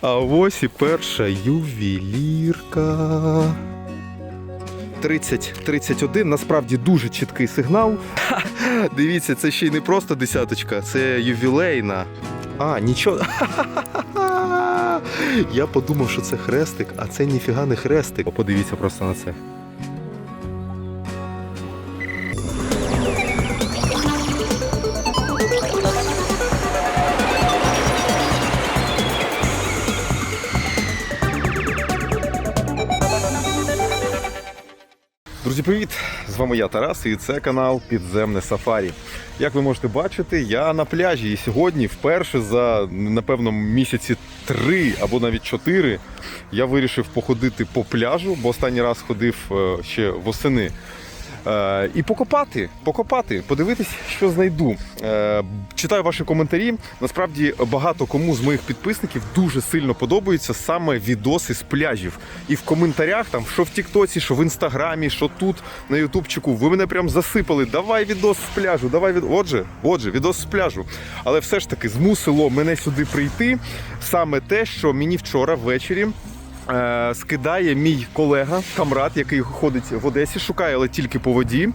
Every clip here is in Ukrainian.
А ось і перша ювелірка. 30-31, насправді дуже чіткий сигнал. Ха, дивіться, це ще й не просто десяточка, це ювілейна. А, нічого. Я подумав, що це хрестик, а це ніфіга не хрестик. Подивіться просто на це. Привіт! З вами я Тарас, і це канал Підземне Сафарі. Як ви можете бачити, я на пляжі і сьогодні вперше за напевно місяці три або навіть чотири я вирішив походити по пляжу, бо останній раз ходив е, ще восени. Е, і покопати, покопати, подивитись, що знайду. Е, читаю ваші коментарі. Насправді багато кому з моїх підписників дуже сильно подобаються саме відоси з пляжів. І в коментарях, там, що в Тіктоці, що в інстаграмі, що тут на Ютубчику, ви мене прям засипали. Давай відос з пляжу, давай від. Отже, отже, відос з пляжу. Але все ж таки змусило мене сюди прийти саме те, що мені вчора ввечері. Е, скидає мій колега, камрад, який ходить в Одесі, шукає, але тільки по воді.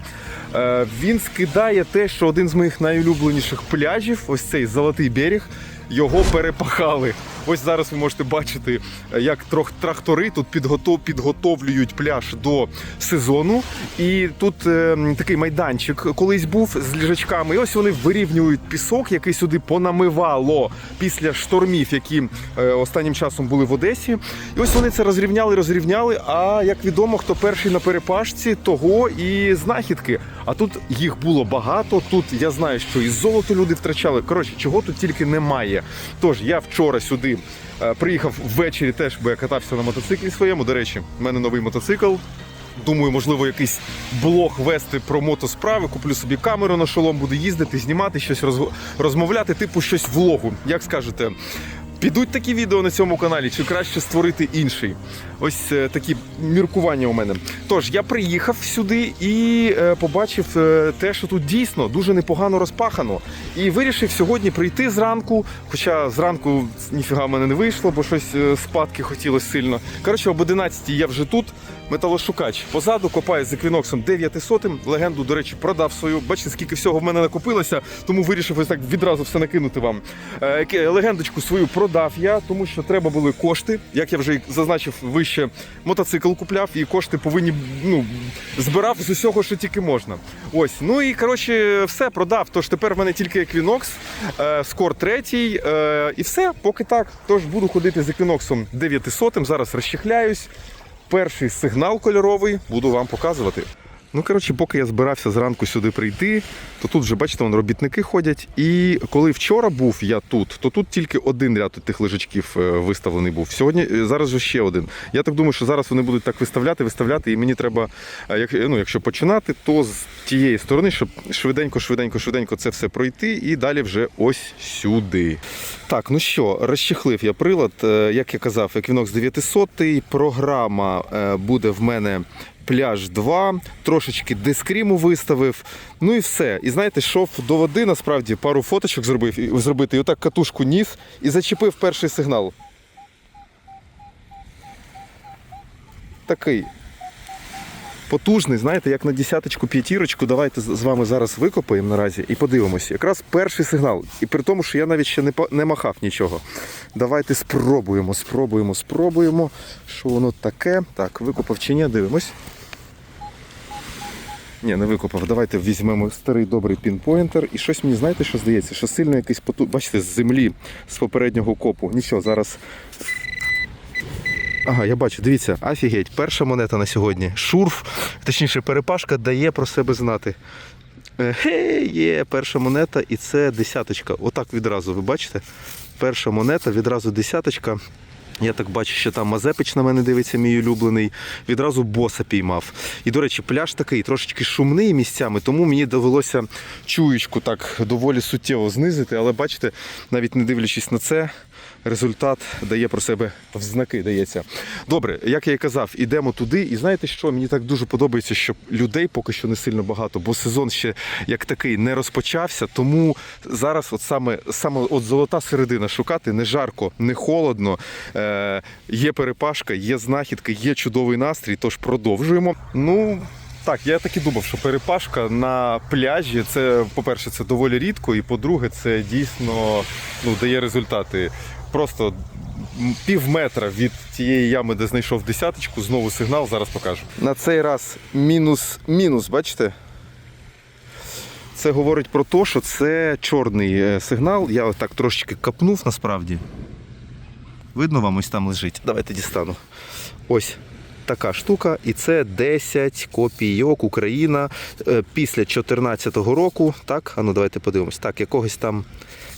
Е, він скидає те, що один з моїх найулюбленіших пляжів, ось цей золотий берег, його перепахали. Ось зараз ви можете бачити, е, як трактори тут підготов, підготовлюють пляж до сезону. І тут е, такий майданчик колись був з ліжачками. І ось вони вирівнюють пісок, який сюди понамивало після штормів, які е, останнім часом були в Одесі. І ось вони це розрівняли, розрівняли. А як відомо, хто перший на перепашці, того і знахідки. А тут їх було багато. Тут я знаю, що і золото люди втрачали. Коротше, чого тут тільки немає. Тож я вчора сюди е, приїхав ввечері, теж бо я катався на мотоциклі своєму. До речі, в мене новий мотоцикл. Думаю, можливо, якийсь блог вести про мотосправи. Куплю собі камеру на шолом, буду їздити, знімати щось розмовляти, типу щось влогу. Як скажете, підуть такі відео на цьому каналі, чи краще створити інший? Ось е, такі міркування у мене. Тож я приїхав сюди і е, побачив е, те, що тут дійсно дуже непогано розпахано. І вирішив сьогодні прийти зранку. Хоча зранку ніфіга в мене не вийшло, бо щось спадки хотілося сильно. Коротше, об 11 я вже тут. Металошукач позаду копаю з еквіноксом 900. Легенду, до речі, продав свою. Бачите, скільки всього в мене накопилося, тому вирішив ось так відразу все накинути вам. Е, Легендочку свою продав я, тому що треба були кошти. Як я вже зазначив вище, мотоцикл купляв, і кошти повинні ну, збирав з усього, що тільки можна. Ось, ну і коротше, все продав. Тож тепер в мене тільки еквінокс, е, скор третій, е, і все, поки так. Тож буду ходити з еквіноксом 900, зараз розчехляюсь перший сигнал кольоровий буду вам показувати. Ну, коротше, поки я збирався зранку сюди прийти, то тут вже, бачите, вон, робітники ходять. І коли вчора був я тут, то тут тільки один ряд тих лежачків е, виставлений був. Сьогодні е, зараз вже ще один. Я так думаю, що зараз вони будуть так виставляти, виставляти, і мені треба, е, як, ну, якщо починати, то з тієї сторони, щоб швиденько, швиденько, швиденько це все пройти, і далі вже ось сюди. Так, ну що, розчехлив я прилад. Як я казав, Equinox 900, програма буде в мене пляж 2, трошечки дискріму виставив. Ну і все. І знаєте, йшов до води, насправді пару фоточок зробив зробити, і отак катушку ніс і зачепив перший сигнал. Такий. Потужний, знаєте, як на десяточку, п'ятірочку. Давайте з вами зараз викопаємо наразі і подивимося. Якраз перший сигнал. І при тому, що я навіть ще не, не махав нічого. Давайте спробуємо, спробуємо, спробуємо. Що воно таке? Так, викопав чи ні, дивимось. Ні, не викопав. Давайте візьмемо старий добрий пінпойнтер. І щось мені, знаєте, що здається? Що сильно якийсь поту... Бачите, з землі, з попереднього копу. Нічого, зараз. Ага, я бачу, дивіться, офігеть, перша монета на сьогодні. Шурф, точніше, перепашка дає про себе знати. Е, є перша монета, і це десяточка. Отак відразу, ви бачите? Перша монета, відразу десяточка. Я так бачу, що там Мазепич на мене дивиться, мій улюблений. Відразу боса піймав. І, до речі, пляж такий трошечки шумний місцями, тому мені довелося чуючку так доволі суттєво знизити. Але бачите, навіть не дивлячись на це, результат дає про себе в знаки, дається. Добре, як я і казав, ідемо туди. І знаєте що? Мені так дуже подобається, що людей поки що не сильно багато, бо сезон ще як такий не розпочався. Тому зараз, от саме, саме от золота середина шукати не жарко, не холодно. Е, є перепашка, є знахідки, є чудовий настрій. Тож продовжуємо. Ну. Так, я так і думав, що перепашка на пляжі це, по-перше, це доволі рідко, і по-друге, це дійсно ну, дає результати. Просто пів метра від тієї ями, де знайшов десяточку, знову сигнал, зараз покажу. На цей раз мінус, мінус, бачите? Це говорить про те, що це чорний е, сигнал. Я отак трошечки капнув насправді. Видно вам ось там лежить. Давайте дістану. Ось така штука, і це 10 копійок Україна е, після 2014 року. Так, а ну давайте подивимось. Так, якогось там.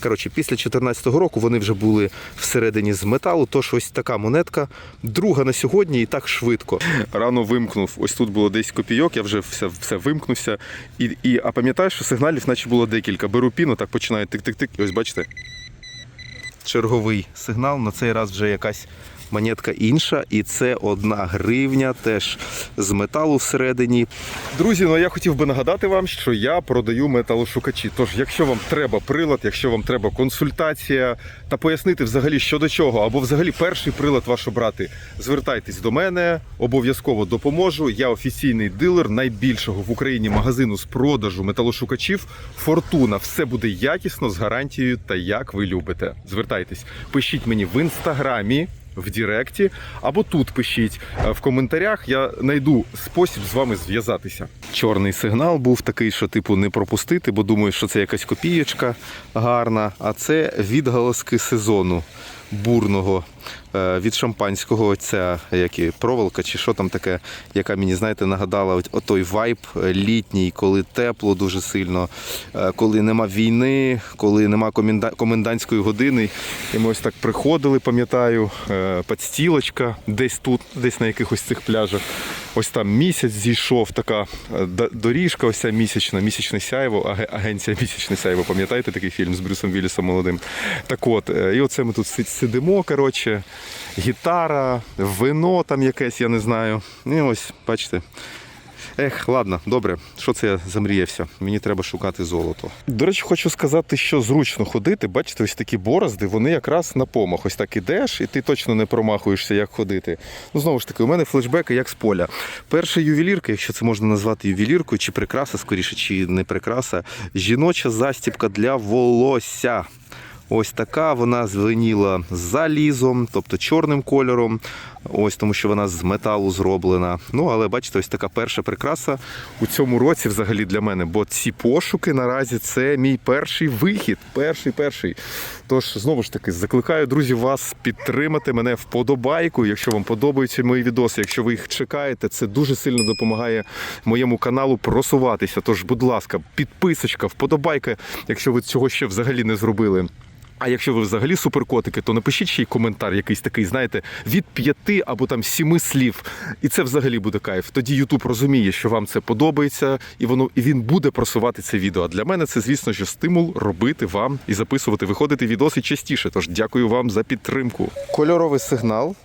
Коротше, після 2014 року вони вже були всередині з металу. Тож ось така монетка, друга на сьогодні і так швидко. Рано вимкнув. Ось тут було 10 копійок, я вже все, все вимкнувся. І, і, а пам'ятаєш, що сигналів, наче було декілька. Беру піну, так починає тик-тик-тик. І ось бачите, черговий сигнал. На цей раз вже якась монетка інша, і це одна гривня, теж з металу всередині. Друзі, ну я хотів би нагадати вам, що я продаю металошукачі. Тож, якщо вам треба прилад, якщо вам треба консультація та пояснити взагалі що до чого, або взагалі перший прилад ваш обрати, звертайтесь до мене, обов'язково допоможу. Я офіційний дилер найбільшого в Україні магазину з продажу металошукачів. Фортуна, все буде якісно з гарантією та як ви любите. Звертайтесь, пишіть мені в інстаграмі. В Діректі або тут пишіть Е, в коментарях. Я знайду спосіб з вами зв'язатися. Чорний сигнал був такий, що типу не пропустити, бо думаю, що це якась копієчка гарна. А це відголоски сезону бурного від шампанського. Ця як і проволока, чи що там таке, яка мені знаєте нагадала от- отой вайб е, літній, коли тепло дуже сильно, е, коли нема війни, коли нема комендантської години. І ми ось так приходили, пам'ятаю, е, підстілочка десь тут, десь на якихось цих пляжах. Ось там місяць зійшов, така е, доріжка, ось ця місячна, місячне сяйво, агенція місячне сяйво. Пам'ятаєте такий фільм з Брюсом Віллісом молодим? Так от, е, і оце ми тут сидимо, коротше, гітара, вино там якесь, я не знаю. І ось, бачите. Ех, ладно, добре, що це я замріявся? Мені треба шукати золото. До речі, хочу сказати, що зручно ходити. Бачите, ось такі борозди, вони якраз на помах. Ось так ідеш, і ти точно не промахуєшся, як ходити. Ну, знову ж таки, у мене флешбеки як з поля. Перша ювелірка, якщо це можна назвати ювеліркою, чи прикраса, скоріше, чи не прикраса, жіноча застібка для волосся. Ось така вона звеніла залізом, тобто чорним кольором. Ось тому, що вона з металу зроблена. Ну, але бачите, ось така перша прикраса у цьому році взагалі для мене. Бо ці пошуки наразі це мій перший вихід. Перший перший. Тож, знову ж таки, закликаю друзі вас підтримати мене вподобайку. Якщо вам подобаються мої відоси, якщо ви їх чекаєте, це дуже сильно допомагає моєму каналу просуватися. Тож, будь ласка, підписочка, вподобайка, якщо ви цього ще взагалі не зробили. А якщо ви взагалі суперкотики, то напишіть ще й коментар якийсь такий, знаєте, від п'яти або там сіми слів. І це взагалі буде кайф. Тоді Ютуб розуміє, що вам це подобається, і воно і він буде просувати це відео. А для мене це, звісно, що стимул робити вам і записувати, виходити відоси частіше. Тож дякую вам за підтримку. Кольоровий сигнал.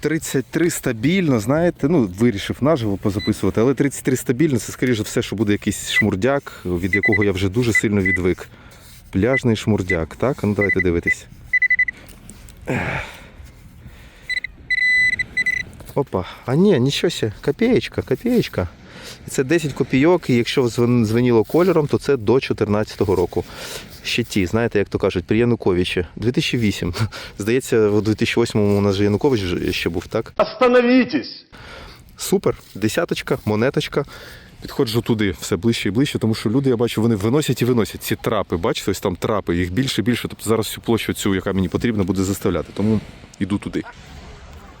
33 стабільно, знаєте, ну вирішив наживо позаписувати, але 33 стабільно це скоріше все, що буде якийсь шмурдяк, від якого я вже дуже сильно відвик. Пляжний шмурдяк, так? Ну давайте дивитись. Опа. А ні, нічого ся, копієчка, копієчка. І Це 10 копійок, і якщо звен- звеніло кольором, то це до 2014 року. Ще ті, знаєте, як то кажуть, при Януковичі. 2008. Здається, у 2008-му у нас же Янукович ще був, так? Остановитесь! Супер, десяточка, монеточка. Підходжу туди все ближче і ближче, тому що люди, я бачу, вони виносять і виносять ці трапи. Бачите, ось там трапи, їх більше і більше. Тобто зараз всю площу цю, яка мені потрібна, буде заставляти. Тому йду туди.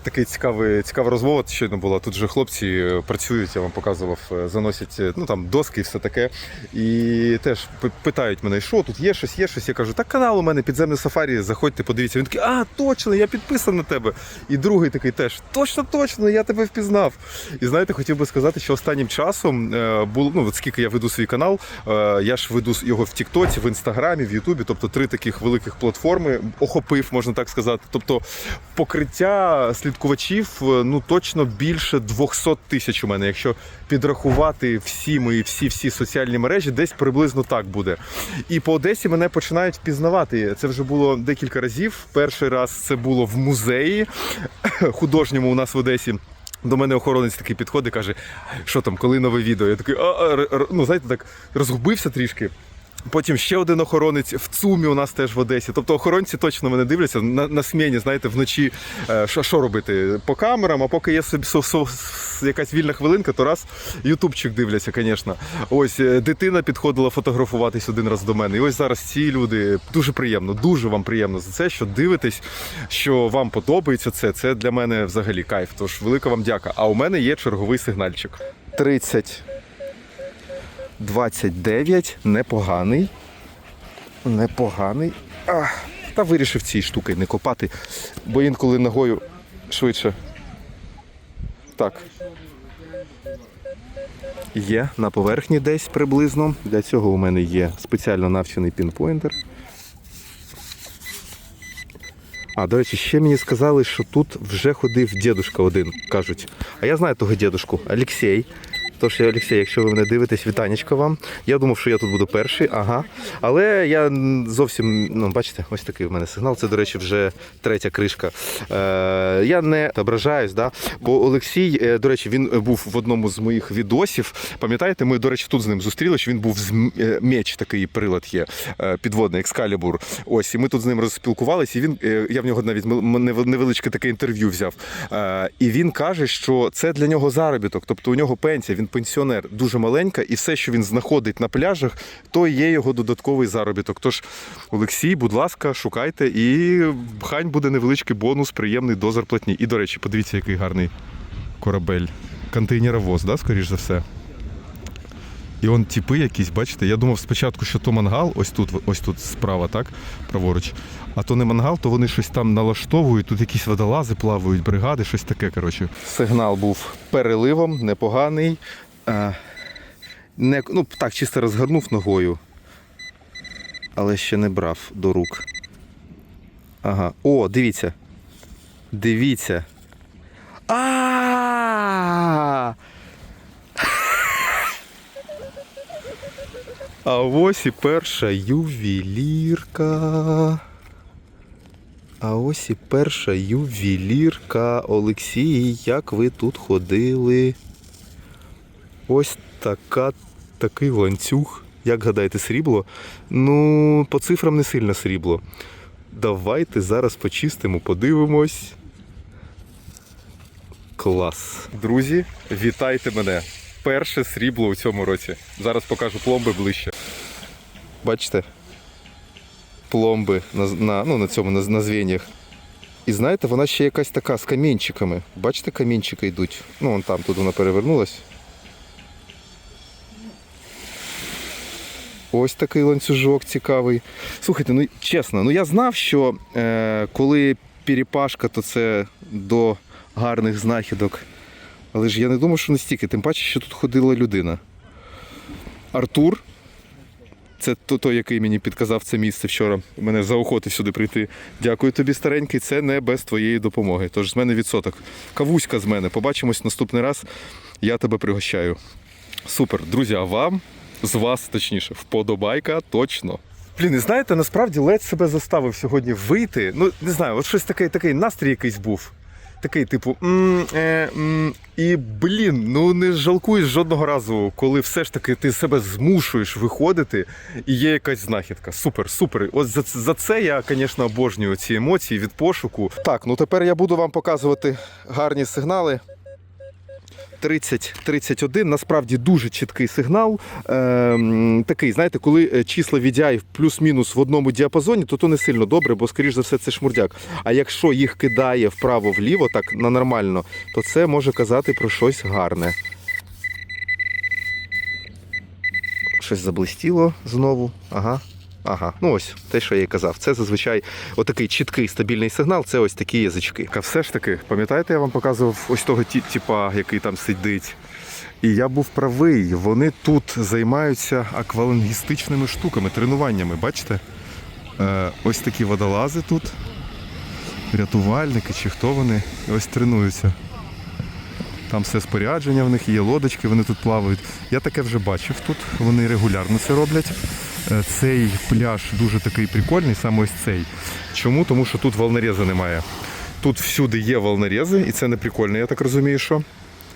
Такий цікавий, цікава розмова щойно була. Тут же хлопці е, працюють, я вам показував, е, заносять е, ну там доски і все таке. І теж питають мене, що тут є щось, є щось. Я кажу, так канал у мене підземне сафарі, заходьте, подивіться. Він такий, а, точно, я підписаний на тебе. І другий такий теж, точно, точно, я тебе впізнав. І знаєте, хотів би сказати, що останнім часом було, ну от скільки я веду свій канал, я ж веду його в Тіктоці, в Інстаграмі, в Ютубі, тобто три таких великих платформи охопив, можна так сказати. Тобто покриття слідкувачів е, ну точно більше 200 тисяч у мене. Якщо підрахувати всі мої всі всі соціальні мережі, десь приблизно так буде. І по Одесі мене починають впізнавати. Це вже було декілька разів. Перший раз це було в музеї художньому у нас в Одесі. До мене охоронець такий підходить, каже, що там, коли нове відео? Я такий, а, а, ну знаєте, так розгубився трішки. Потім ще один охоронець в ЦУМі у нас теж в Одесі. Тобто охоронці точно мене дивляться на, на сміні, знаєте, вночі е, що, що робити? По камерам, а поки є собі со, со, якась вільна хвилинка, то раз ютубчик дивляться, звісно. Ось е, дитина підходила фотографуватись один раз до мене. І ось зараз ці люди дуже приємно, дуже вам приємно за це, що дивитесь, що вам подобається це. Це для мене взагалі кайф. Тож велика вам дяка. А у мене є черговий сигнальчик. 30 29, непоганий. Непоганий. А, та вирішив цієї штуки не копати, бо інколи ногою швидше. Так. Є на поверхні десь приблизно. Для цього у мене є спеціально навчений пінпойнтер. А, до речі, ще мені сказали, що тут вже ходив дідушка один, кажуть. А я знаю того дідушку, Олексій. Тож, Олексій, якщо ви мене дивитесь, вітанечко вам. Я думав, що я тут буду перший, ага. Але я зовсім, ну, бачите, ось такий в мене сигнал. Це, до речі, вже третя кришка. Е, я не ображаюсь, да? бо Олексій, е, до речі, він був в одному з моїх відосів. Пам'ятаєте, ми, до речі, тут з ним зустрілися, він був з е, меч, такий прилад є, е, підводний, екскалібур. Ось, і ми тут з ним розспілкувалися, і він, я в нього навіть невеличке таке інтерв'ю взяв. І він каже, що це для нього заробіток, тобто у нього пенсія, він пенсіонер дуже маленька, і все, що він знаходить на пляжах, то є його додатковий заробіток. Тож, Олексій, будь ласка, шукайте, і хай буде невеличкий бонус, приємний до зарплатні. І, до речі, подивіться, який гарний корабель. Контейнеровоз, да, скоріш за все. І он тіпи якісь, бачите, я думав спочатку, що то мангал, ось тут, ось тут справа, так, праворуч. А то не мангал, то вони щось там налаштовують, тут якісь водолази плавають, бригади, щось таке. коротше. Сигнал був переливом, непоганий. А, не, ну, так, чисто розгорнув ногою, але ще не брав до рук. Ага. О, дивіться. Дивіться. А! А ось і перша ювелірка. А ось і перша ювелірка. Олексій, як ви тут ходили? Ось така, такий ланцюг. Як гадаєте, срібло? Ну, по цифрам не сильно срібло. Давайте зараз почистимо, подивимось. Клас. Друзі, вітайте мене. Перше срібло у цьому році. Зараз покажу пломби ближче. Бачите? Пломби на, на, ну, на цьому на, на звеньях. І знаєте, вона ще якась така з камінчиками. Бачите, камінчики йдуть. Ну, вон там тут вона перевернулась. Ось такий ланцюжок цікавий. Слухайте, ну чесно, ну я знав, що е, коли перепашка, то це до гарних знахідок. Але ж я не думав, що настільки, тим паче, що тут ходила людина. Артур, це то- той, який мені підказав це місце вчора. Мене заохотив сюди прийти. Дякую тобі, старенький. Це не без твоєї допомоги. Тож з мене відсоток. Кавуська з мене. Побачимось наступний раз. Я тебе пригощаю. Супер, друзі, а вам з вас точніше, вподобайка точно. Блін, і знаєте, насправді ледь себе заставив сьогодні вийти. Ну, не знаю, от щось таке, такий настрій якийсь був. Такий, типу, е, і блін, ну не жалкуєш жодного разу, коли все ж таки ти себе змушуєш виходити, і є якась знахідка. Супер, супер. Ось за, за це я, звісно, обожнюю ці емоції від пошуку. Так, ну тепер я буду вам показувати гарні сигнали. 30-31, насправді дуже чіткий сигнал. Ем, такий, знаєте, коли е, числа VDI плюс-мінус в одному діапазоні, то то не сильно добре, бо, скоріш за все, це шмурдяк. А якщо їх кидає вправо-вліво, так на нормально, то це може казати про щось гарне. Щось заблистіло знову. Ага. Ага, ну ось те, що я і казав. Це зазвичай отакий чіткий стабільний сигнал, це ось такі язички. А все ж таки, пам'ятаєте, я вам показував ось того ті- типа, який там сидить. І я був правий. Вони тут займаються аквалангістичними штуками, тренуваннями. Бачите? Е, ось такі водолази тут. Рятувальники чи хто вони? Ось тренуються. Там все спорядження в них є, лодочки, вони тут плавають. Я таке вже бачив тут, вони регулярно це роблять. Е, Цей пляж дуже такий прикольний, саме ось цей. Чому? Тому що тут волнореза немає. Тут всюди є волнорези, і це не прикольно, я так розумію, що.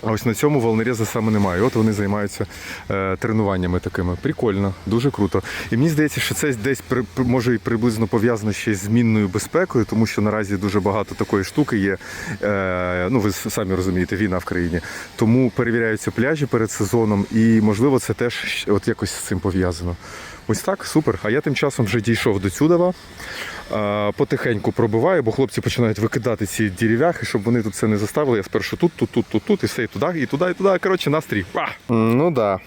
А ось на цьому волнореза саме немає. От вони займаються е, тренуваннями такими. Прикольно, дуже круто. І мені здається, що це десь при, може і приблизно пов'язано ще з мінною безпекою, тому що наразі дуже багато такої штуки є. Е, ну, ви самі розумієте, війна в країні. Тому перевіряються пляжі перед сезоном, і можливо це теж от якось з цим пов'язано. Ось так, супер. А я тим часом вже дійшов до Цюдова. Потихеньку пробиваю, бо хлопці починають викидати ці дерев'яхи, щоб вони тут це не заставили. Я спершу тут, тут, тут, тут, тут, і все, і туди, і туди, і туди. Коротше, настрій. А! Ну да.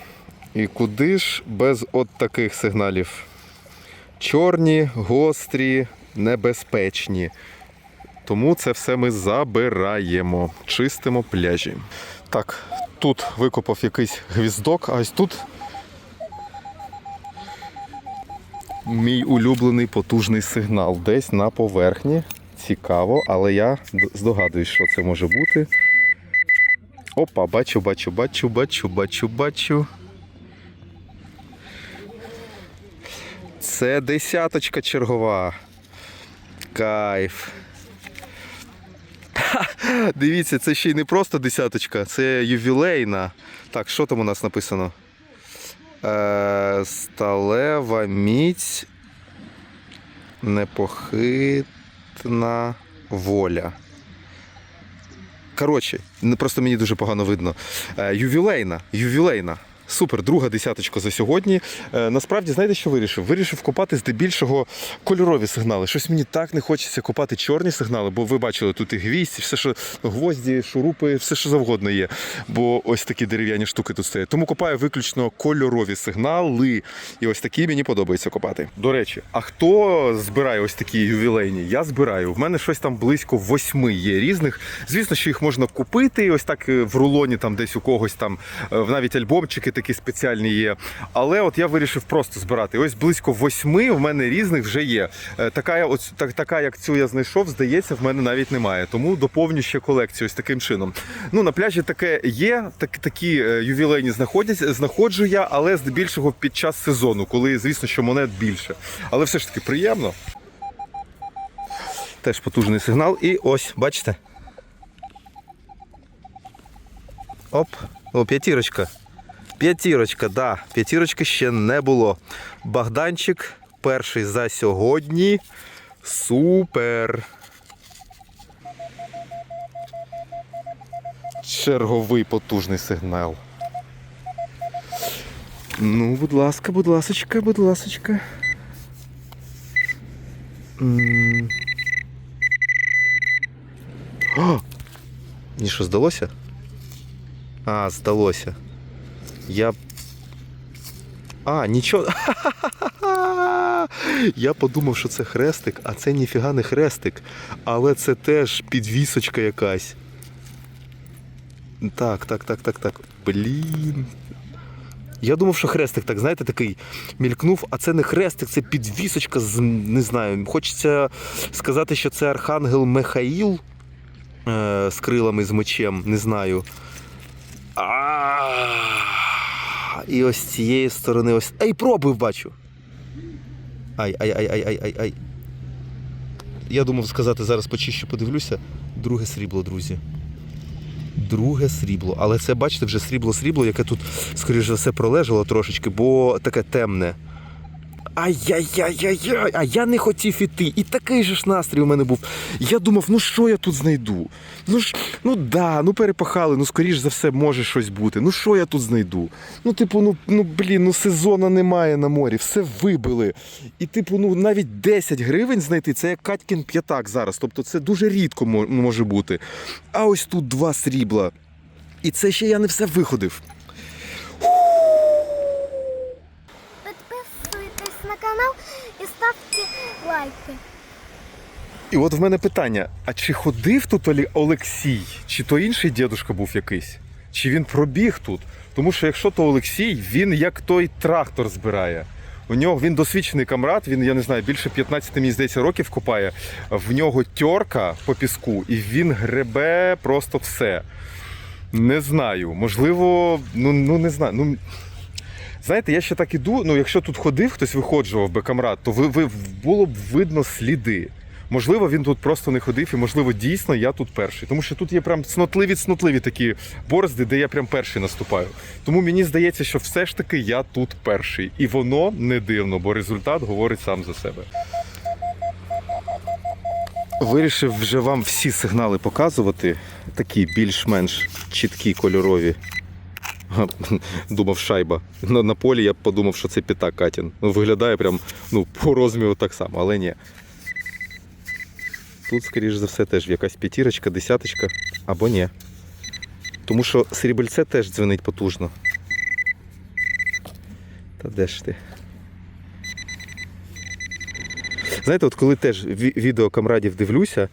І куди ж без от таких сигналів? Чорні, гострі, небезпечні. Тому це все ми забираємо, чистимо пляжі. Так, тут викопав якийсь гвіздок, а ось тут мій улюблений потужний сигнал. Десь на поверхні. Цікаво, але я здогадуюсь, що це може бути. Опа, бачу, бачу, бачу, бачу, бачу, бачу. Це десяточка чергова. Кайф. Ха, Дивіться, це ще й не просто десяточка, це ювілейна. Так, що там у нас написано? Е, сталева міць, непохитна воля. Коротше, просто мені дуже погано видно. Е, ювілейна, ювілейна. Супер, друга десяточка за сьогодні. Е, насправді, знаєте, що вирішив? Вирішив копати здебільшого кольорові сигнали. Щось мені так не хочеться копати чорні сигнали, бо ви бачили тут і гвіздь, все, що гвозді, шурупи, все, що завгодно є. Бо ось такі дерев'яні штуки тут стоять. Тому копаю виключно кольорові сигнали. І ось такі мені подобається копати. До речі, а хто збирає ось такі ювілейні? Я збираю. В мене щось там близько восьми є різних. Звісно, що їх можна купити, ось так е, в рулоні, там десь у когось там е, навіть альбомчики такі спеціальні є. Але от я вирішив просто збирати. Ось близько восьми в мене різних вже є. Е, Така, ось, так, така як цю я знайшов, здається, в мене навіть немає. Тому доповню ще колекцію ось таким чином. Ну, на пляжі таке є, так, такі е, ювілейні знаходять, знаходжу я, але здебільшого під час сезону, коли, звісно, що монет більше. Але все ж таки приємно. Теж потужний сигнал. І ось, бачите? Оп, о, п'ятірочка. П'ятірочка, да. П'ятірочки ще не було. Богданчик перший за сьогодні. Супер. Черговий потужний сигнал. Ну, будь ласка, будь ласочка, будь ласочка. Мені що, здалося? А, здалося. Я. А, нічого. Я подумав, що це хрестик, а це ніфіга не хрестик. Але це теж підвісочка якась. Так, так, так, так, так. Блін. Я думав, що хрестик, так, знаєте, такий мількнув, а це не хрестик, це підвісочка з не знаю. Хочеться сказати, що це архангел Михаїл е, з крилами з мечем, не знаю. А, І ось цієї сторони ось. Ай, пробив бачу. Ай, ай, ай, ай, ай, ай, ай. Я думав сказати, зараз почищу, подивлюся. Друге срібло, друзі. Друге срібло. Але це, бачите, вже срібло-срібло, яке тут, скоріш за все, пролежало трошечки, бо таке темне. Ай-яй-яй-яй-яй, а я не хотів іти. І такий же ж настрій у мене був. Я думав, ну що я тут знайду? Ну ж, ну да, ну перепахали, ну скоріш за все може щось бути. Ну що я тут знайду? Ну, типу, ну, ну блін, ну сезону немає на морі, все вибили. І, типу, ну навіть 10 гривень знайти це як Катькін п'ятак зараз. Тобто це дуже рідко може бути. А ось тут два срібла. І це ще я не все виходив. Підписуйтесь на канал і ставте лайки. І от в мене питання: а чи ходив тут Олексій, чи то інший дідушка був якийсь? Чи він пробіг тут? Тому що якщо то Олексій, він як той трактор збирає. У нього він досвідчений камрад, він, я не знаю, більше 15, мені здається, років копає. В нього тьорка по піску, і він гребе просто все. Не знаю. Можливо, ну, ну не знаю. Ну, Знаєте, я ще так іду. Ну, якщо тут ходив, хтось виходжував би камрад, то ви, ви було б видно сліди. Можливо, він тут просто не ходив, і можливо, дійсно я тут перший. Тому що тут є прям цнотливі цнотливі такі борозди, де я прям перший наступаю. Тому мені здається, що все ж таки я тут перший. І воно не дивно, бо результат говорить сам за себе. Вирішив вже вам всі сигнали показувати, такі більш-менш чіткі, кольорові. Думав шайба. На, на полі я подумав, що це п'ята Катін. Ну, виглядає прям ну, по розміру так само, але ні. Тут, скоріш за все, теж якась п'ятірочка, десяточка або ні. Тому що срібельце теж дзвенить потужно. Та де ж ти? Знаєте, от коли теж ві- відео камрадів дивлюся.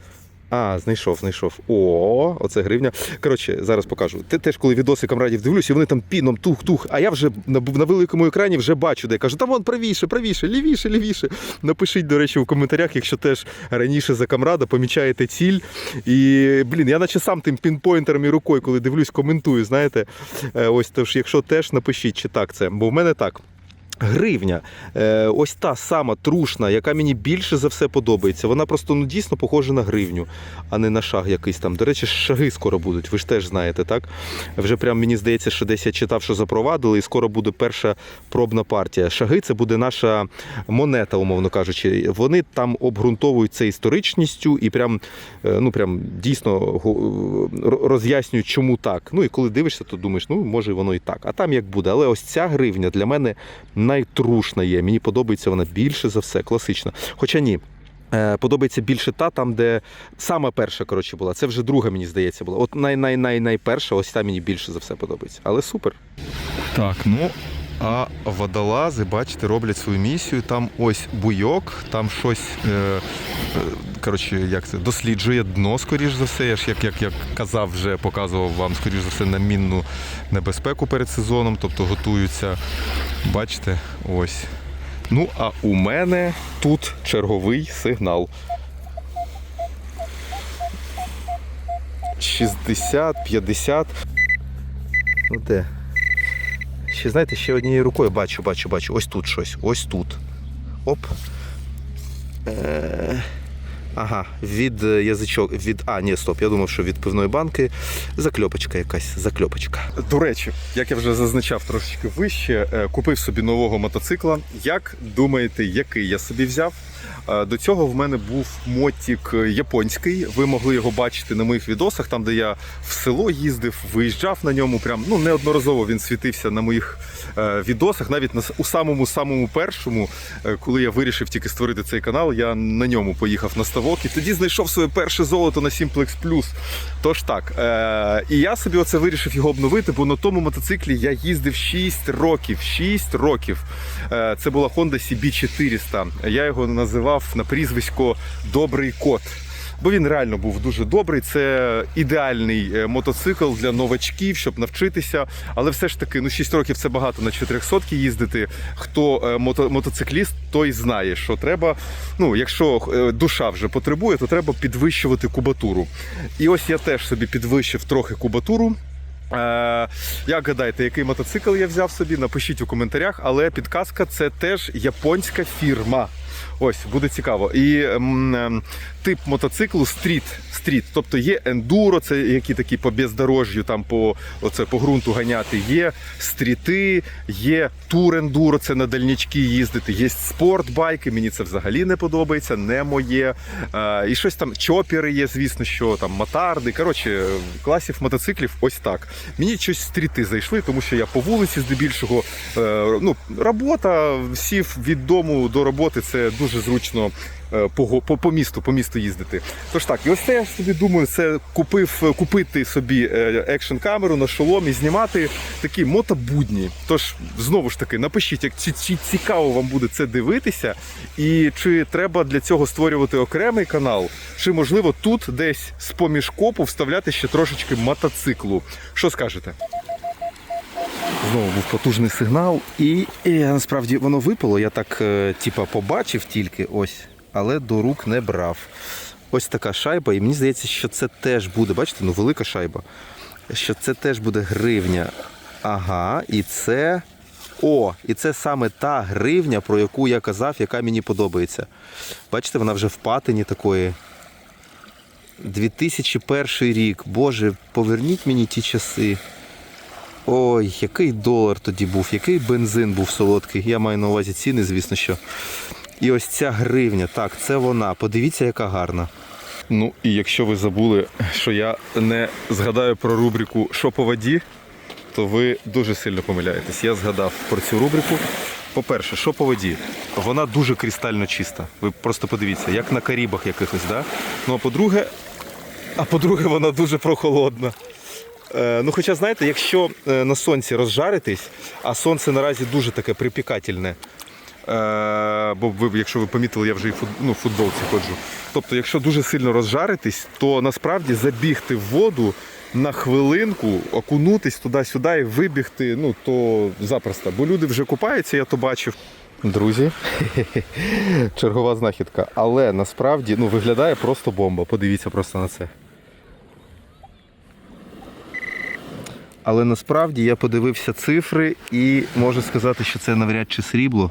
А, знайшов, знайшов. О, оце гривня. Коротше, зараз покажу. Те теж, коли відоси камрадів дивлюся, вони там піном тух-тух, а я вже на, на великому екрані вже бачу, де кажу, там вон правіше, правіше, лівіше, лівіше. Напишіть, до речі, в коментарях, якщо теж раніше за камрада помічаєте ціль. І, блін, я наче сам тим пінпойнтером і рукою, коли дивлюсь, коментую, знаєте. Е, Ось, тож, якщо теж напишіть, чи так це. Бо в мене так. Гривня, е, ось та сама трушна, яка мені більше за все подобається. Вона просто ну дійсно похожа на гривню, а не на шаг якийсь там. До речі, шаги скоро будуть. Ви ж теж знаєте, так? Вже прям мені здається, що десь я читав, що запровадили, і скоро буде перша пробна партія. Шаги це буде наша монета, умовно кажучи. Вони там обґрунтовують це історичністю і прям, е, ну прям дійсно роз'яснюють, чому так. Ну і коли дивишся, то думаєш, ну може воно і так. А там як буде. Але ось ця гривня для мене найтрушна є. Мені подобається вона більше за все, класична. Хоча ні. е, Подобається більше та, там, де сама перша коротше, була. Це вже друга, мені здається, була. От най най най найперша, ось та мені більше за все подобається. Але супер. Так, ну а водолази, бачите, роблять свою місію. Там ось буйок, там щось. Е, е, коротше, як це досліджує дно, скоріш за все. Я ж як, як, як казав, вже показував вам, скоріш за все, на мінну небезпеку перед сезоном, тобто готуються. Бачите, ось. Ну, а у мене тут черговий сигнал. 60, 50. Ну де? Ще знаєте, ще однією рукою бачу, бачу, бачу. Ось тут щось. Ось тут. Оп. Е, ага, від е, язичок, від. А, ні, стоп, я думав, що від пивної банки закльопочка якась, закльопочка. До речі, як я вже зазначав трошечки вище, е, купив собі нового мотоцикла. Як думаєте, який я собі взяв? Е, До цього в мене був мотик японський. Ви могли його бачити на моїх відосах, там де я в село їздив, виїжджав на ньому. Прям ну неодноразово він світився на моїх е, відосах. Навіть на у самому самому першому, е, коли я вирішив тільки створити цей канал, я на ньому поїхав на ставок і тоді знайшов своє перше золото на Simplex Plus. Тож так, і я собі оце вирішив його обновити, бо на тому мотоциклі я їздив 6 років. 6 років. Це була Honda CB400. Я його називав на прізвисько Добрий кот. Бо він реально був дуже добрий. Це ідеальний е, мотоцикл для новачків, щоб навчитися. Але все ж таки, ну 6 років це багато на 400 їздити. Хто е, мото, мотоцикліст, той знає, що треба. Ну, якщо е, душа вже потребує, то треба підвищувати кубатуру. І ось я теж собі підвищив трохи кубатуру. Е, як гадаєте, який мотоцикл я взяв собі? Напишіть у коментарях, але підказка це теж японська фірма. Ось буде цікаво. І ем, ем, тип мотоциклу стріт. Стріт. Тобто є ендуро, це які такі по бездорожжю, там по, оце, по ґрунту ганяти. Є стріти, є тур ендуро, це на дальнячки їздити. Є спортбайки. Мені це взагалі не подобається, не моє. Е, і щось там чопери є, звісно, що там мотарди. Коротше, класів мотоциклів ось так. Мені щось стріти зайшли, тому що я по вулиці здебільшого. Е, ну, робота, сів від дому до роботи, це дуже зручно по, по, по місту, по місту їздити. Тож так, і ось це я собі думаю, це купив, купити собі екшн камеру на шолом і знімати такі мотобудні. Тож знову ж таки, напишіть, як чи, чи цікаво вам буде це дивитися, і чи треба для цього створювати окремий канал, чи можливо тут десь з поміж копу вставляти ще трошечки мотоциклу. Що скажете? Знову був потужний сигнал, і, і насправді воно випало. Я так, е, типа, побачив тільки ось, але до рук не брав. Ось така шайба, і мені здається, що це теж буде, бачите, ну велика шайба. Що це теж буде гривня. Ага, і це. О, і це саме та гривня, про яку я казав, яка мені подобається. Бачите, вона вже в патині такої. 2001 рік. Боже, поверніть мені ті часи. Ой, який долар тоді був, який бензин був солодкий. Я маю на увазі ціни, звісно, що. І ось ця гривня, так, це вона. Подивіться, яка гарна. Ну, і якщо ви забули, що я не згадаю про рубрику Що по воді, то ви дуже сильно помиляєтесь. Я згадав про цю рубрику. По-перше, що по воді? Вона дуже кристально чиста. Ви просто подивіться, як на Карібах якихось, да? Ну а по-друге, а по-друге, вона дуже прохолодна. Е, ну, хоча, знаєте, якщо е, на сонці розжаритись, а сонце наразі дуже таке припікательне. Е, бо ви, якщо ви помітили, я вже і ну, в футболці ходжу. Тобто, якщо дуже сильно розжаритись, то насправді забігти в воду на хвилинку, окунутись туди-сюди і вибігти, ну то запросто. Бо люди вже купаються, я то бачив. Друзі, чергова знахідка. Але насправді ну, виглядає просто бомба. Подивіться просто на це. Але насправді я подивився цифри і можу сказати, що це навряд чи срібло.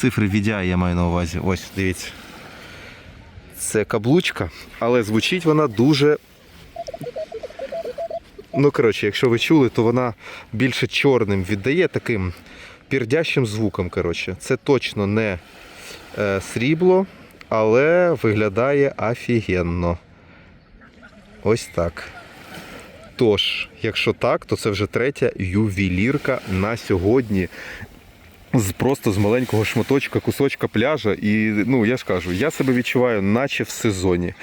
Цифри VDI я маю на увазі. Ось, дивіться. Це каблучка, але звучить вона дуже. Ну, коротше, якщо ви чули, то вона більше чорним віддає таким пірдящим звуком. Коротше. Це точно не е, срібло, але виглядає офігенно. Ось так. Тож, якщо так, то це вже третя ювелірка на сьогодні. З просто з маленького шматочка, кусочка пляжа. І ну я ж кажу, я себе відчуваю, наче в сезоні.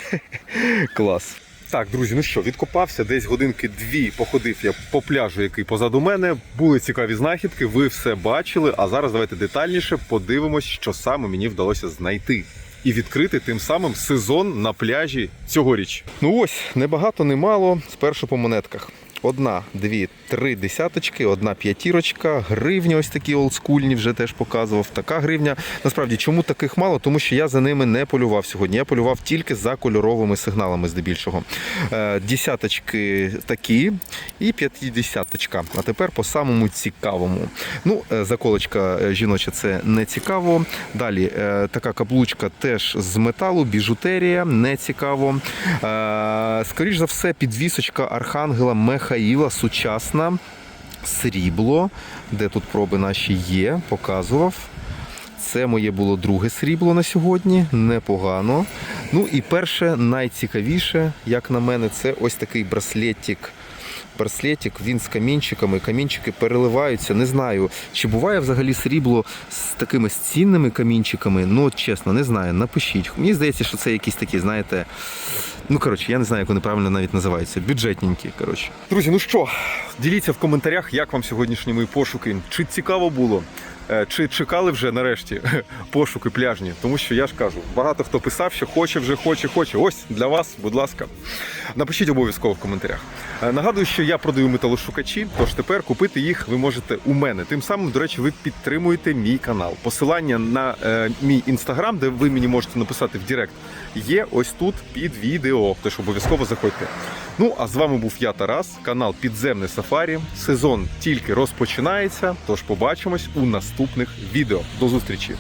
Клас. Так, друзі, ну що, відкопався, десь годинки дві походив я по пляжу, який позаду мене. Були цікаві знахідки, ви все бачили. А зараз давайте детальніше подивимось, що саме мені вдалося знайти. І відкрити тим самим сезон на пляжі цьогоріч. Ну ось, не багато, не. Спершу по монетках. Одна, дві, три десяточки, одна п'ятірочка, гривні ось такі олдскульні вже теж показував. Така гривня. Насправді, чому таких мало? Тому що я за ними не полював сьогодні. Я полював тільки за кольоровими сигналами, здебільшого. Е, Десяточки такі і п'ятдесяточка. А тепер по самому цікавому. Ну, е, заколочка е, жіноча це не цікаво. Далі така каблучка теж з металу, біжутерія, не цікаво. Е, Скоріш за все, підвісочка Архангела Михаїла сучасна. Срібло, де тут проби наші є, показував. Це моє було друге срібло на сьогодні, непогано. Ну і перше, найцікавіше, як на мене, це ось такий браслетик. Браслетик, він з камінчиками. Камінчики переливаються. Не знаю, чи буває взагалі срібло з такими цінними камінчиками. Ну, чесно, не знаю. Напишіть. Мені здається, що це якісь такі, знаєте. Ну, коротше, я не знаю, як вони правильно навіть називаються. Бюджетненькі, коротше. Друзі, ну що, діліться в коментарях, як вам сьогоднішні мої пошуки. Чи цікаво було? Е, Чи чекали вже нарешті пошуки пляжні? Тому що я ж кажу, багато хто писав, що хоче вже, хоче, хоче. Ось для вас, будь ласка. Напишіть обов'язково в коментарях. Е, Нагадую, що я продаю металошукачі, тож тепер купити їх ви можете у мене. Тим самим, до речі, ви підтримуєте мій канал. Посилання на е, мій інстаграм, де ви мені можете написати в Директ, є ось тут під відео. Тож обов'язково заходьте. Ну а з вами був я, Тарас, канал Підземне Сафарі. Сезон тільки розпочинається. Тож побачимось у наступних відео. До зустрічі!